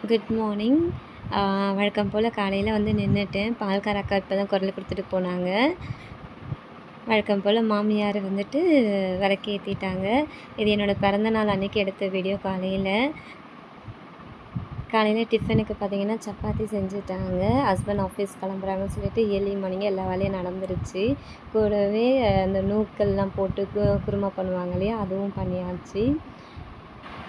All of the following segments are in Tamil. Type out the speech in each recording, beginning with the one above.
குட் மார்னிங் வழக்கம் போல் காலையில் வந்து நின்றுட்டேன் பால்கார அக்கா இப்போ தான் குரல் கொடுத்துட்டு போனாங்க. வழக்கம் போல் மாமியார் வந்துட்டு விளக்கி ஏற்றிட்டாங்க இது என்னோடய பிறந்தநாள் அன்றைக்கி எடுத்த வீடியோ காலையில். காலையில் டிஃபனுக்கு பார்த்தீங்கன்னா சப்பாத்தி செஞ்சுட்டாங்க. ஹஸ்பண்ட் ஆஃபீஸ் கிளம்புறாங்கன்னு சொல்லிட்டு ஏர்லி மார்னிங் எல்லா வேலையும் நடந்துருச்சு. கூடவே அந்த நூக்கள்லாம் போட்டு கு- குருமா பண்ணுவாங்க இல்லையா அதுவும் பண்ணியாச்சு.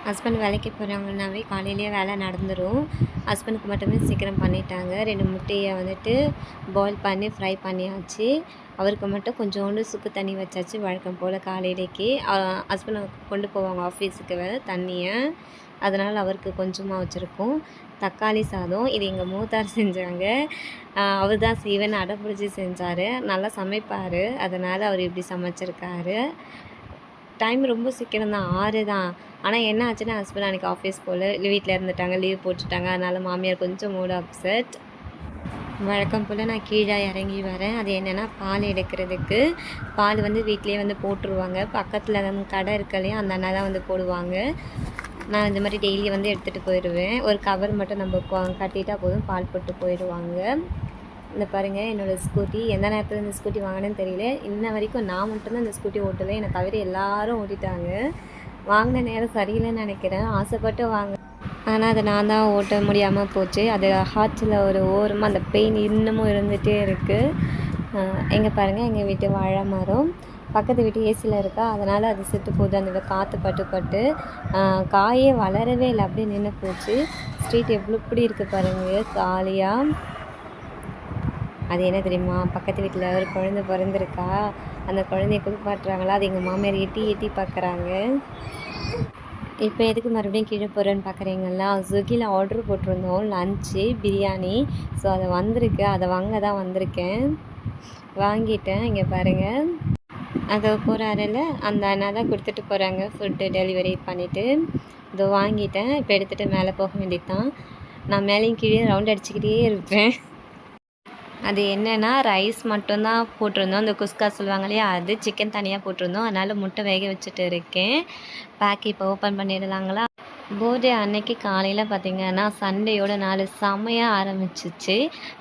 ஹஸ்பண்ட் வேலைக்கு போகிறாங்கன்னாவே காலையிலேயே வேலை நடந்துடும் ஹஸ்பண்டுக்கு மட்டுமே சீக்கிரம் பண்ணிட்டாங்க. ரெண்டு முட்டையை வந்துட்டு பாயில் பண்ணி ஃப்ரை பண்ணியாச்சு. அவருக்கு மட்டும் கொஞ்சோண்டு சுக்கு தண்ணி வச்சாச்சு வழக்கம் போல் காலையிலேக்கு. ஹஸ்பண்ட் கொண்டு போவாங்க ஆஃபீஸுக்கு தண்ணியை. அதனால் அவருக்கு கொஞ்சமாக வச்சுருக்கோம். தக்காளி சாதம் இது எங்கள் மூத்தார் செஞ்சாங்க. அவர் தான் சீவன் அடை பிடிச்சி செஞ்சார். நல்லா சமைப்பார். அதனால் அவர் இப்படி சமைச்சிருக்காரு. டைம் ரொம்ப சீக்கிரம் தான் ஆறு தான். ஆனால் என்ன ஆச்சுன்னா ஹஸ்பண்ட் அன்றைக்கி ஆஃபீஸ் போல் வீட்டில் இருந்துட்டாங்க லீவ் போட்டுட்டாங்க. அதனால் மாமியார் கொஞ்சம் மூட் அப்செட் வழக்கம் போல் நான் கீழே இறங்கி வரேன். அது என்னென்னா பால் எடுக்கிறதுக்கு பால் வந்து வீட்லேயே வந்து போட்டுருவாங்க. பக்கத்தில் கடை இருக்கலையும் இல்லையா அந்த அண்ணா தான் வந்து போடுவாங்க. நான் இந்த மாதிரி டெய்லி வந்து எடுத்துகிட்டு போயிடுவேன் ஒரு கவர் மட்டும் நம்ம கட்டிட்டால் கட்டிட்டா போதும் பால் போட்டு போயிடுவாங்க இந்த பாருங்கள் என்னோடய ஸ்கூட்டி எந்த நேரத்தில் இந்த ஸ்கூட்டி வாங்கினேன்னு தெரியல. இன்ன வரைக்கும் நான் மட்டும்தான் இந்த ஸ்கூட்டி ஓட்டுவேன் என்னை தவிர எல்லாரும் ஓட்டிட்டாங்க. வாங்கின நேரம் சரியில்லைன்னு நினைக்கிறேன். ஆசைப்பட்டு வாங்க. ஆனால் அதை நான் தான் ஓட்ட முடியாமல் போச்சு. அது ஹார்ட்டில் ஒரு ஓரமாக அந்த பெயின் இன்னமும் இருந்துகிட்டே இருக்குது எங்கே பாருங்கள் எங்கள் வீட்டு வாழை மரம். பக்கத்து வீட்டு ஏசியில் இருக்கா. அதனால் அது செத்து போகுது. அந்த காற்று பட்டு பட்டு. காயே வளரவே இல்லை. அப்படியே நின்று போச்சு. ஸ்ட்ரீட் எவ்வளோ இப்படி இருக்குது பாருங்கள் காலியாக அது என்ன தெரியுமா? பக்கத்து வீட்டில் ஒரு குழந்தை பிறந்திருக்கா. அந்த குழந்தைய குளிப்பாட்டுறாங்களா அது எங்கள் மாமியார் எட்டி எட்டி பார்க்குறாங்க. இப்போ எதுக்கு மறுபடியும் கீழே போகிறேன்னு பார்க்குறீங்களா ஸ்விக்கியில் ஆர்டர் போட்டிருந்தோம். லஞ்சு பிரியாணி. ஸோ அது வந்திருக்கு. அதை வாங்க தான் வந்திருக்கேன். வாங்கிட்டேன். இங்கே பாருங்கள் அதை போகிறாரில் அந்த அண்ணா தான் கொடுத்துட்டு போகிறாங்க ஃபுட்டு டெலிவரி பண்ணிவிட்டு இதோ வாங்கிட்டேன். இப்போ எடுத்துகிட்டு மேலே போக வேண்டியது தான் நான் மேலேயும் கீழே ரவுண்ட் அடிச்சுக்கிட்டே இருப்பேன். அது என்னென்னா ரைஸ் மட்டும்தான் போட்டிருந்தோம். அந்த குஸ்கா சொல்லுவாங்க இல்லையா அது சிக்கன் தனியாக போட்டிருந்தோம். அதனால் முட்டை வேக வச்சுட்டு இருக்கேன். பேக் இப்போ ஓப்பன் பண்ணிடலாங்களா? பூஜை அன்னைக்கு காலையில் பார்த்தீங்கன்னா சண்டையோட நாள் செம்மையாக ஆரம்பிச்சிச்சு.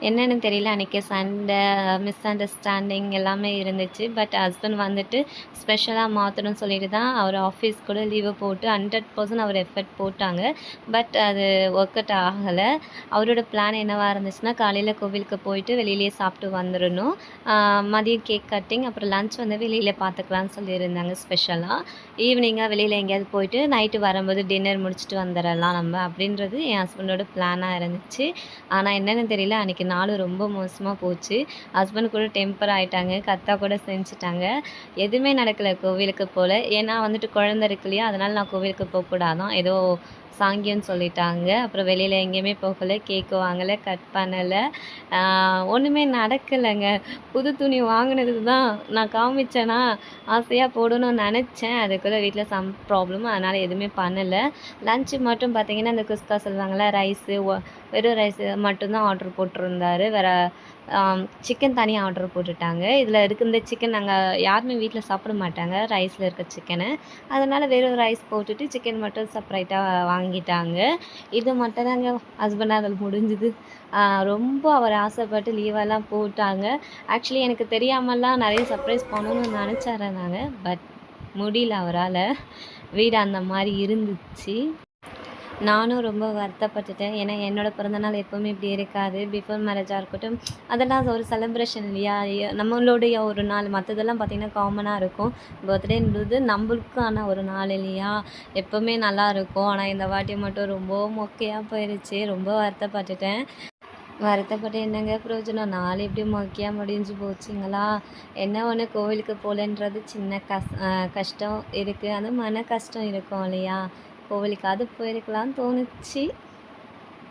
என்னென்னு தெரியல அன்றைக்கி சண்டை மிஸ் அண்டர்ஸ்டாண்டிங் எல்லாமே இருந்துச்சு. பட் ஹஸ்பண்ட் வந்துட்டு ஸ்பெஷலாக மாற்றணும்னு சொல்லிட்டு தான் அவர் ஆஃபீஸ் கூட லீவு போட்டு ஹண்ட்ரட் பர்சன்ட் அவர் எஃபர்ட் போட்டாங்க. பட் அது ஒர்க் அவுட் ஆகலை. அவரோட பிளான் என்னவாக இருந்துச்சுன்னா காலையில் கோவிலுக்கு போயிட்டு வெளியிலேயே சாப்பிட்டு வந்துடணும். மதியம் கேக் கட்டிங் அப்புறம் லஞ்ச் வந்து வெளியில் பார்த்துக்கலாம்னு சொல்லியிருந்தாங்க ஸ்பெஷலாக ஈவினிங்காக வெளியில் எங்கேயாவது போயிட்டு நைட்டு வரும்போது டின்னர் முடிச்சுட்டு வந்துடலாம் நம்ம அப்படின்றது என் ஹஸ்பண்டோட பிளானாக இருந்துச்சு. ஆனால் என்னென்னு தெரியல அன்றைக்கி நாள் ரொம்ப மோசமாக போச்சு. ஹஸ்பண்ட் கூட டெம்பர் ஆகிட்டாங்க கத்தா கூட செஞ்சுட்டாங்க. எதுவுமே நடக்கலை கோவிலுக்கு போல். ஏன்னா வந்துட்டு குழந்த இருக்கு இல்லையா அதனால் நான் கோவிலுக்கு போகக்கூடாதான். ஏதோ சாங்கியம்னு சொல்லிட்டாங்க. அப்புறம் வெளியில் எங்கேயுமே போகலை கேக்கு வாங்கலை கட் பண்ணலை. ஒன்றுமே நடக்கலைங்க. புது துணி வாங்கினது தான் நான் காமிச்சேன்னா ஆசையாக போடணும்னு நினச்சேன். அதுக்குள்ளே வீட்டில் சம் ப்ராப்ளம் அதனால் எதுவுமே பண்ணலை. லஞ்சு மட்டும் பார்த்தீங்கன்னா இந்த குஸ்கா சொல்லுவாங்கள்ல ரைஸு வெறும் ரைஸ் மட்டும்தான் ஆர்டர் போட்டிருந்தார். வேறு சிக்கன் தனியாக ஆர்டர் போட்டுட்டாங்க. இதில் இருக்க இந்த சிக்கன் நாங்கள் யாருமே வீட்டில் சாப்பிட மாட்டாங்க. ரைஸில் இருக்க சிக்கனை அதனால் வெறும் ரைஸ் போட்டுட்டு சிக்கன் மட்டும் செப்பரேட்டாக வாங்கிட்டாங்க. இது மட்டும் தாங்க ஹஸ்பண்டாக முடிஞ்சுது. ரொம்ப அவர் ஆசைப்பட்டு லீவெல்லாம் போட்டாங்க. ஆக்சுவலி எனக்கு தெரியாமலாம் நிறைய சர்ப்ரைஸ் பண்ணணும்னு நினச்சாரு நாங்கள் பட் முடியல அவரால். வீடு அந்த மாதிரி இருந்துச்சு. நானும் ரொம்ப வருத்தப்பட்டுட்டேன். ஏன்னா என்னோட பிறந்தநாள் எப்போவுமே இப்படி இருக்காது. பிஃபோர் மேரேஜாக இருக்கட்டும். அதெல்லாம் ஒரு செலிப்ரேஷன் இல்லையா? நம்மளுடைய ஒரு நாள். மற்றதெல்லாம் பார்த்திங்கன்னா காமனாக இருக்கும். பர்த்டேன்றது நம்மளுக்கான ஒரு நாள் இல்லையா? எப்போவுமே நல்லா இருக்கும். ஆனால் இந்த வாட்டி மட்டும் ரொம்ப மொக்கையாக போயிடுச்சு ரொம்ப வருத்தப்பட்டுட்டேன். வருத்தப்பட்டு என்னங்க பிரயோஜனம்? நாள் எப்படி மொக்கையாக முடிஞ்சு போச்சுங்களா? என்ன ஒன்று கோவிலுக்கு போகலன்றது சின்ன கஸ் கஷ்டம் இருக்குது அது மன கஷ்டம் இருக்கும் இல்லையா? கோவிலுக்காவது போயிருக்கலாம்னு தோணுச்சு.